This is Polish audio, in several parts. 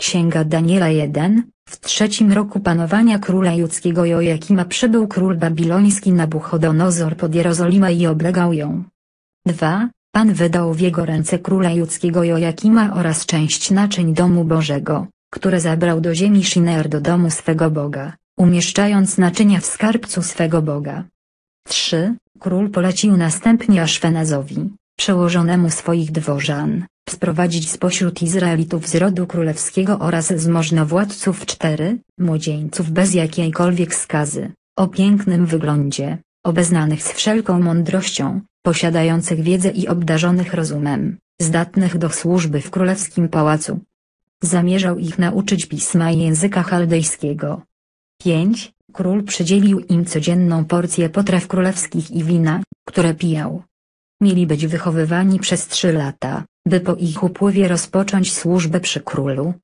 Księga Daniela 1, w trzecim roku panowania króla judzkiego Jojakima przybył król babiloński Nabuchodonozor pod Jerozolimę i oblegał ją. 2. Pan wydał w jego ręce króla judzkiego Jojakima oraz część naczyń domu Bożego, które zabrał do ziemi Shinear do domu swego Boga, umieszczając naczynia w skarbcu swego Boga. 3. Król polecił następnie Aszfenazowi, przełożonemu swoich dworzan, sprowadzić spośród Izraelitów z rodu królewskiego oraz z możnowładców cztery, młodzieńców bez jakiejkolwiek skazy, o pięknym wyglądzie, obeznanych z wszelką mądrością, posiadających wiedzę i obdarzonych rozumem, zdatnych do służby w królewskim pałacu. Zamierzał ich nauczyć pisma i języka chaldejskiego. 5. Król przydzielił im codzienną porcję potraw królewskich i wina, które pijał. Mieli być wychowywani przez trzy lata, by po ich upływie rozpocząć służbę przy królu.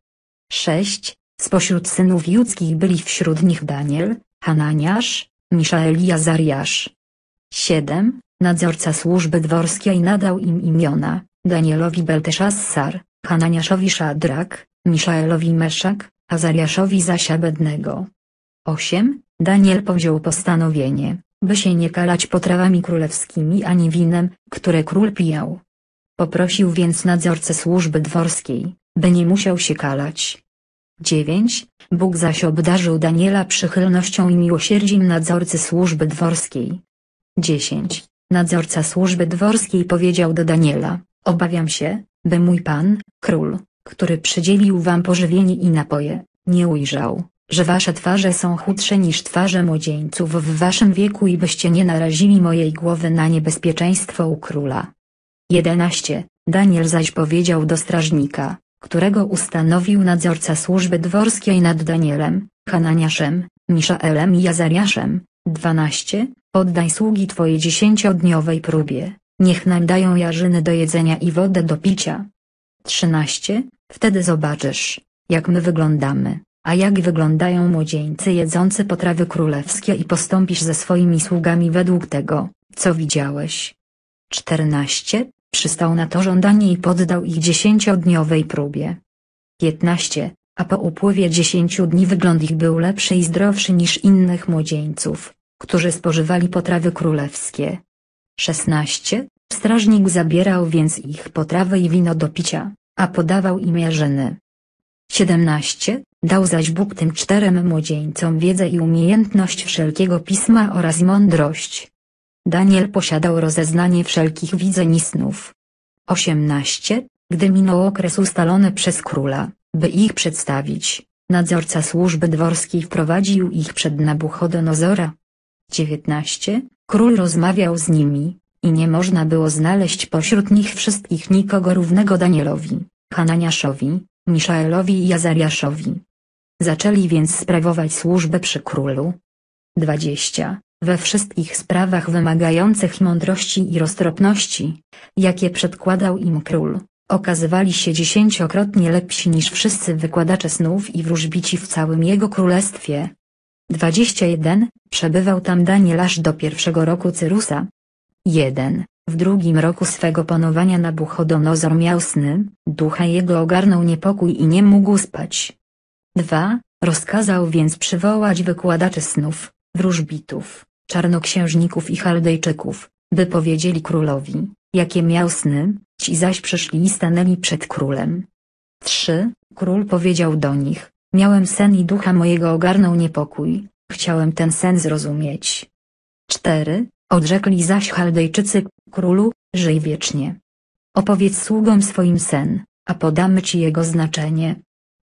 6. Spośród synów judzkich byli wśród nich Daniel, Hananiasz, Miszael i Azariasz. 7. Nadzorca służby dworskiej nadał im imiona, Danielowi Belteszassar, Hananiaszowi Szadrak, Miszaelowi Meszak, Azariaszowi zaś Abednego. 8. Daniel powziął postanowienie, by się nie kalać potrawami królewskimi ani winem, które król pijał. Poprosił więc nadzorcę służby dworskiej, by nie musiał się kalać. 9. Bóg zaś obdarzył Daniela przychylnością i miłosierdziem nadzorcy służby dworskiej. 10. Nadzorca służby dworskiej powiedział do Daniela, obawiam się, by mój pan, król, który przydzielił wam pożywienie i napoje, nie ujrzał, że wasze twarze są chudsze niż twarze młodzieńców w waszym wieku i byście nie narazili mojej głowy na niebezpieczeństwo u króla. 11. Daniel zaś powiedział do strażnika, którego ustanowił nadzorca służby dworskiej nad Danielem, Hananiaszem, Miszaelem i Jazariaszem. 12. Oddaj sługi Twoje dziesięciodniowej próbie, niech nam dają jarzyny do jedzenia i wodę do picia. 13. Wtedy zobaczysz, jak my wyglądamy, a jak wyglądają młodzieńcy jedzący potrawy królewskie i postąpisz ze swoimi sługami według tego, co widziałeś. 14. Przystał na to żądanie i poddał ich dziesięciodniowej próbie. 15. A po upływie dziesięciu dni wygląd ich był lepszy i zdrowszy niż innych młodzieńców, którzy spożywali potrawy królewskie. 16. Strażnik zabierał więc ich potrawy i wino do picia, a podawał im jarzyny. 17. Dał zaś Bóg tym czterem młodzieńcom wiedzę i umiejętność wszelkiego pisma oraz mądrość. Daniel posiadał rozeznanie wszelkich widzeń i snów. 18. Gdy minął okres ustalony przez króla, by ich przedstawić, nadzorca służby dworskiej wprowadził ich przed Nabuchodonozora. 19. Król rozmawiał z nimi, i nie można było znaleźć pośród nich wszystkich nikogo równego Danielowi, Hananiaszowi, Miszaelowi i Jazariaszowi. Zaczęli więc sprawować służbę przy królu. 20. We wszystkich sprawach wymagających mądrości i roztropności, jakie przedkładał im król, okazywali się dziesięciokrotnie lepsi niż wszyscy wykładacze snów i wróżbici w całym jego królestwie. 21. Przebywał tam Daniel aż do pierwszego roku Cyrusa. 1. W drugim roku swego panowania Nabuchodonozor miał sny, ducha jego ogarnął niepokój i nie mógł spać. 2. Rozkazał więc przywołać wykładaczy snów, wróżbitów, czarnoksiężników i chaldejczyków, by powiedzieli królowi, jakie miał sny, ci zaś przyszli i stanęli przed królem. 3. Król powiedział do nich, miałem sen i ducha mojego ogarnął niepokój, chciałem ten sen zrozumieć. 4. Odrzekli zaś Chaldejczycy, królu, żyj wiecznie. Opowiedz sługom swoim sen, a podamy ci jego znaczenie.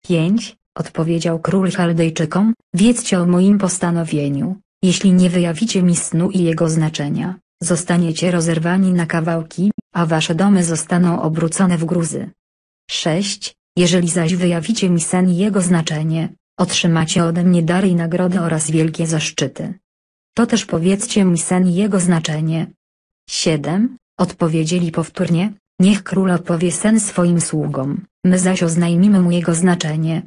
5. Odpowiedział król Chaldejczykom, wiedzcie o moim postanowieniu, jeśli nie wyjawicie mi snu i jego znaczenia, zostaniecie rozerwani na kawałki, a wasze domy zostaną obrócone w gruzy. 6. Jeżeli zaś wyjawicie mi sen i jego znaczenie, otrzymacie ode mnie dary i nagrody oraz wielkie zaszczyty. To też powiedzcie mi sen i jego znaczenie. 7. Odpowiedzieli powtórnie, niech król opowie sen swoim sługom, my zaś oznajmimy mu jego znaczenie.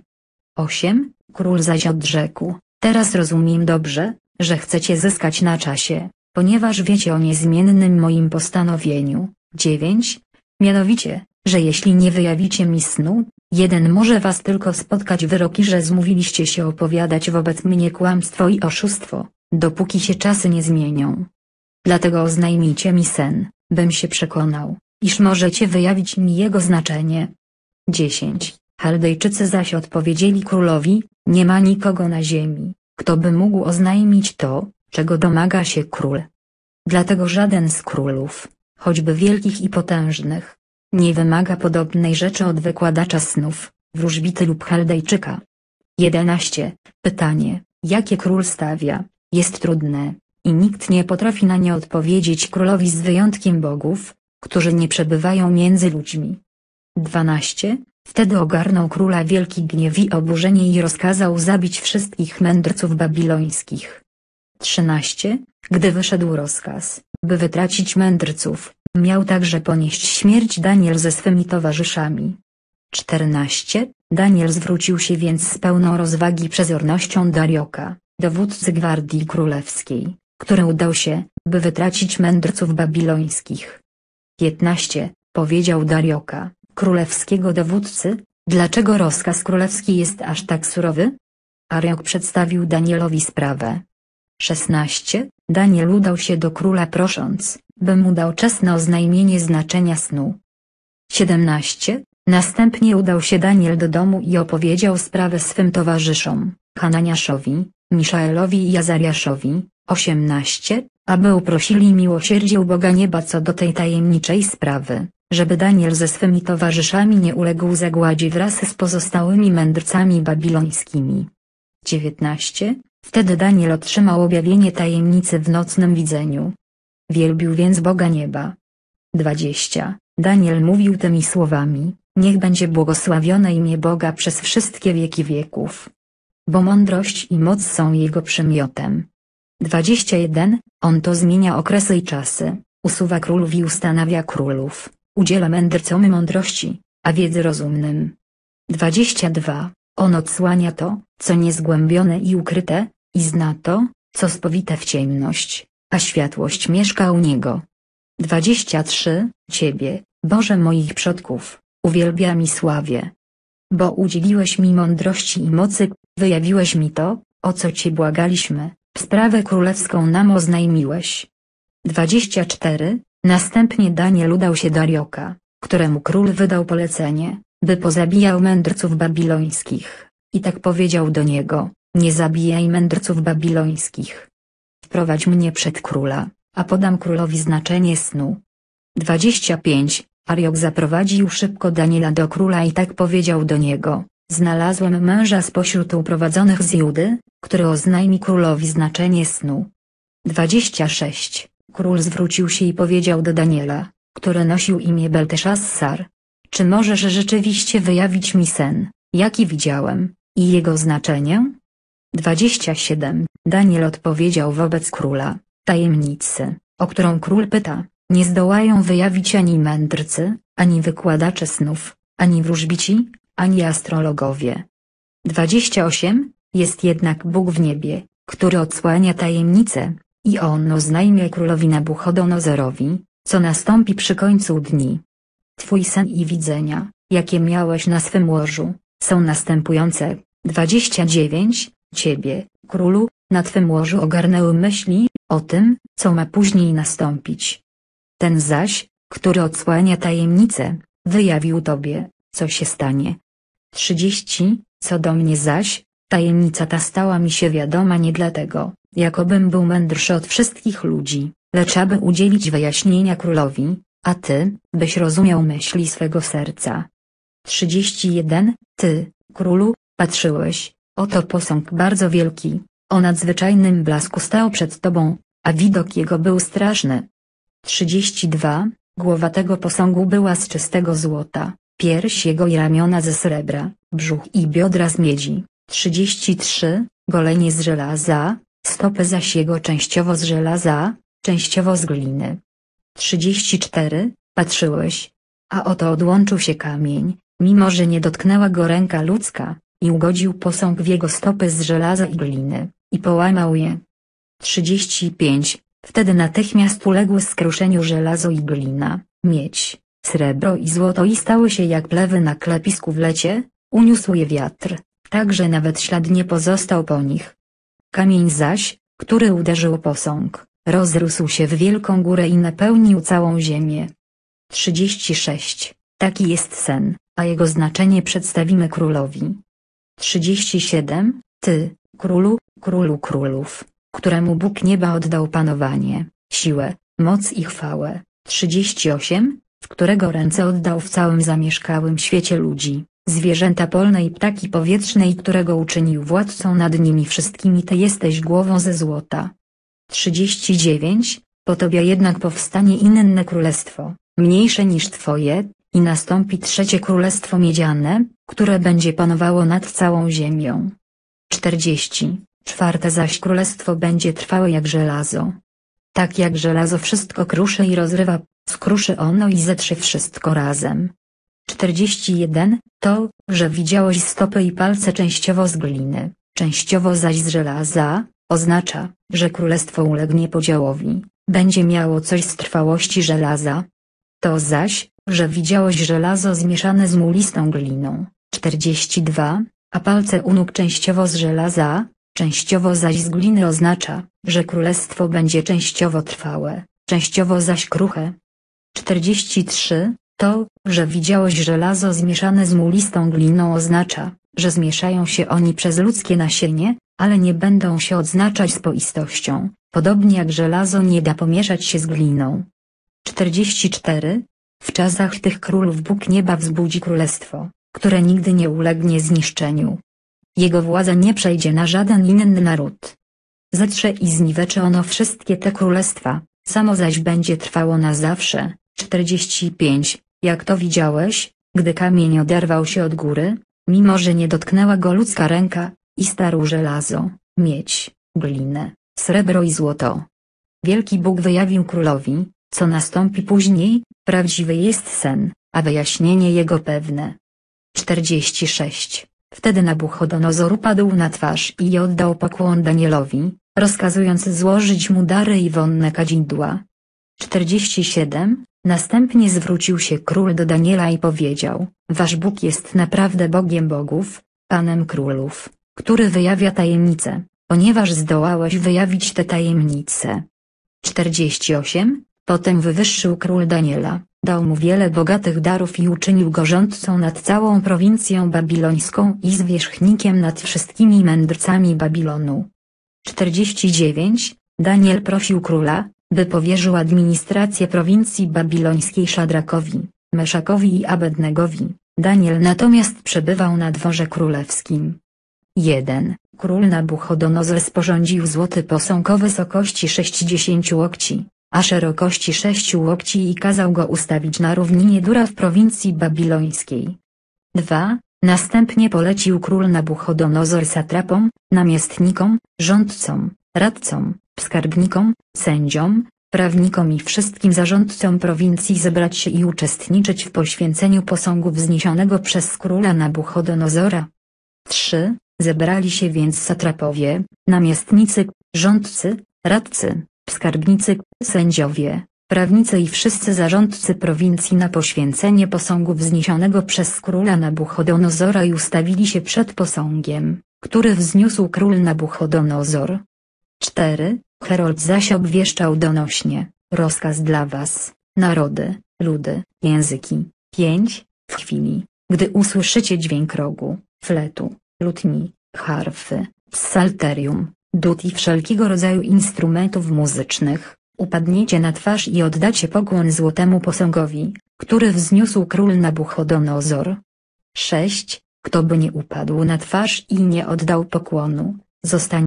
8. Król zaś odrzekł, teraz rozumiem dobrze, że chcecie zyskać na czasie, ponieważ wiecie o niezmiennym moim postanowieniu. 9. Mianowicie, że jeśli nie wyjawicie mi snu, jeden może was tylko spotkać wyrok i że zmówiliście się opowiadać wobec mnie kłamstwo i oszustwo, dopóki się czasy nie zmienią. Dlatego oznajmijcie mi sen, bym się przekonał, iż możecie wyjawić mi jego znaczenie. 10. Chaldejczycy zaś odpowiedzieli królowi, nie ma nikogo na ziemi, kto by mógł oznajmić to, czego domaga się król. Dlatego żaden z królów, choćby wielkich i potężnych, nie wymaga podobnej rzeczy od wykładacza snów, wróżbity lub chaldejczyka. 11. Pytanie, jakie król stawia, jest trudne, i nikt nie potrafi na nie odpowiedzieć królowi z wyjątkiem bogów, którzy nie przebywają między ludźmi. 12. Wtedy ogarnął króla wielki gniew i oburzenie i rozkazał zabić wszystkich mędrców babilońskich. 13. Gdy wyszedł rozkaz, by wytracić mędrców, miał także ponieść śmierć Daniel ze swymi towarzyszami. 14. Daniel zwrócił się więc z pełną rozwagi przezornością Darioka, dowódcy gwardii królewskiej, który udał się, by wytracić mędrców babilońskich. 15. Powiedział Darioka, królewskiego dowódcy, dlaczego rozkaz królewski jest aż tak surowy? Ariok przedstawił Danielowi sprawę. 16. Daniel udał się do króla prosząc, by mu dał czas na oznajmienie znaczenia snu. 17. Następnie udał się Daniel do domu i opowiedział sprawę swym towarzyszom, Hananiaszowi, Miszaelowi i Azariaszowi. 18. Aby uprosili miłosierdzie u Boga Nieba co do tej tajemniczej sprawy, żeby Daniel ze swymi towarzyszami nie uległ zagładzie wraz z pozostałymi mędrcami babilońskimi. 19. Wtedy Daniel otrzymał objawienie tajemnicy w nocnym widzeniu. Wielbił więc Boga Nieba. 20. Daniel mówił tymi słowami, niech będzie błogosławione imię Boga przez wszystkie wieki wieków. Bo mądrość i moc są Jego przymiotem. 21. On to zmienia okresy i czasy, usuwa królów i ustanawia królów, udziela mędrcom mądrości, a wiedzy rozumnym. 22. On odsłania to, co niezgłębione i ukryte, i zna to, co spowite w ciemność, a światłość mieszka u niego. 23. Ciebie, Boże moich przodków, uwielbiam i sławię. Bo udzieliłeś mi mądrości i mocy, wyjawiłeś mi to, o co Cię błagaliśmy, sprawę królewską nam oznajmiłeś. 24. Następnie Daniel udał się Darioka, któremu król wydał polecenie, by pozabijał mędrców babilońskich, i tak powiedział do niego, nie zabijaj mędrców babilońskich. Wprowadź mnie przed króla, a podam królowi znaczenie snu. 25. Ariok zaprowadził szybko Daniela do króla i tak powiedział do niego, znalazłem męża spośród uprowadzonych z Judy, który oznajmi królowi znaczenie snu. 26. Król zwrócił się i powiedział do Daniela, który nosił imię Belteszassar. Czy możesz rzeczywiście wyjawić mi sen, jaki widziałem, i jego znaczenie? 27. Daniel odpowiedział wobec króla, tajemnicy, o którą król pyta, nie zdołają wyjawić ani mędrcy, ani wykładacze snów, ani wróżbici, ani astrologowie. 28. Jest jednak Bóg w niebie, który odsłania tajemnice, i on oznajmia królowi Nabuchodonozorowi, co nastąpi przy końcu dni. Twój sen i widzenia, jakie miałeś na swym łożu, są następujące. 29. Ciebie, królu, na twym łożu ogarnęły myśli, o tym, co ma później nastąpić. Ten zaś, który odsłania tajemnicę, wyjawił tobie, co się stanie. 30. Co do mnie zaś, tajemnica ta stała mi się wiadoma nie dlatego, jakobym był mędrszy od wszystkich ludzi, lecz aby udzielić wyjaśnienia królowi, a ty, byś rozumiał myśli swego serca. 31. Ty, królu, patrzyłeś, oto posąg bardzo wielki, o nadzwyczajnym blasku stał przed tobą, a widok jego był straszny. 32. Głowa tego posągu była z czystego złota, pierś jego i ramiona ze srebra, brzuch i biodra z miedzi. 33. Golenie z żelaza, stopy zaś jego częściowo z żelaza, częściowo z gliny. 34. Patrzyłeś. A oto odłączył się kamień, mimo że nie dotknęła go ręka ludzka, i ugodził posąg w jego stopy z żelaza i gliny, i połamał je. 35. Wtedy natychmiast uległy skruszeniu żelazo i glina, miedź, srebro i złoto i stały się jak plewy na klepisku w lecie, uniósł je wiatr, tak że nawet ślad nie pozostał po nich. Kamień zaś, który uderzył posąg, rozrósł się w wielką górę i napełnił całą ziemię. 36. Taki jest sen, a jego znaczenie przedstawimy królowi. 37. Ty, królu, królu królów, któremu Bóg nieba oddał panowanie, siłę, moc i chwałę. 38. W którego ręce oddał w całym zamieszkałym świecie ludzi, zwierzęta polne i ptaki powietrzne i którego uczynił władcą nad nimi wszystkimi Ty jesteś głową ze złota. 39. Po tobie jednak powstanie inne królestwo, mniejsze niż twoje, i nastąpi trzecie królestwo miedziane, które będzie panowało nad całą ziemią. 40. Czwarte zaś królestwo będzie trwałe jak żelazo. Tak jak żelazo wszystko kruszy i rozrywa, skruszy ono i zetrze wszystko razem. 41. To, że widziałeś stopy i palce częściowo z gliny, częściowo zaś z żelaza, oznacza, że królestwo ulegnie podziałowi, będzie miało coś z trwałości żelaza. To zaś, że widziałeś żelazo zmieszane z mulistą gliną. 42. A palce u nóg częściowo z żelaza, częściowo zaś z gliny oznacza, że królestwo będzie częściowo trwałe, częściowo zaś kruche. 43. To, że widziałeś żelazo zmieszane z mulistą gliną oznacza, że zmieszają się oni przez ludzkie nasienie, ale nie będą się odznaczać spoistością, podobnie jak żelazo nie da pomieszać się z gliną. 44. W czasach tych królów Bóg nieba wzbudzi królestwo, które nigdy nie ulegnie zniszczeniu. Jego władza nie przejdzie na żaden inny naród. Zetrze i zniweczy ono wszystkie te królestwa, samo zaś będzie trwało na zawsze. 45. Jak to widziałeś, gdy kamień oderwał się od góry, mimo że nie dotknęła go ludzka ręka, i starł żelazo, miedź, glinę, srebro i złoto. Wielki Bóg wyjawił królowi, co nastąpi później, prawdziwy jest sen, a wyjaśnienie jego pewne. 46. Wtedy Nabuchodonozor upadł na twarz i oddał pokłon Danielowi, rozkazując złożyć mu dary i wonne kadzidła. 47. Następnie zwrócił się król do Daniela i powiedział, Wasz Bóg jest naprawdę Bogiem bogów, Panem królów, który wyjawia tajemnice, ponieważ zdołałeś wyjawić te tajemnice. 48. Potem wywyższył król Daniela, dał mu wiele bogatych darów i uczynił go rządcą nad całą prowincją babilońską i zwierzchnikiem nad wszystkimi mędrcami Babilonu. 49. Daniel prosił króla, by powierzył administrację prowincji babilońskiej Szadrakowi, Meszakowi i Abednegowi. Daniel natomiast przebywał na dworze królewskim. 1. Król Nabuchodonozor sporządził złoty posąg o wysokości 60 łokci, a szerokości 6 łokci i kazał go ustawić na równinie Dura w prowincji babilońskiej. 2. Następnie polecił król Nabuchodonozor satrapom, namiestnikom, rządcom, radcom, skarbnikom, sędziom, prawnikom i wszystkim zarządcom prowincji zebrać się i uczestniczyć w poświęceniu posągu wzniesionego przez króla Nabuchodonozora. 3. Zebrali się więc satrapowie, namiestnicy, rządcy, radcy, skarbnicy, sędziowie, prawnicy i wszyscy zarządcy prowincji na poświęcenie posągu wzniesionego przez króla Nabuchodonozora i ustawili się przed posągiem, który wzniósł król Nabuchodonozor. 4. Herold zaś obwieszczał donośnie, rozkaz dla was, narody, ludy, języki. 5. W chwili, gdy usłyszycie dźwięk rogu, fletu, lutni, harfy, psalterium, dud i wszelkiego rodzaju instrumentów muzycznych, upadniecie na twarz i oddacie pokłon złotemu posągowi, który wzniósł król Nabuchodonozor. 6. Kto by nie upadł na twarz i nie oddał pokłonu, zostanie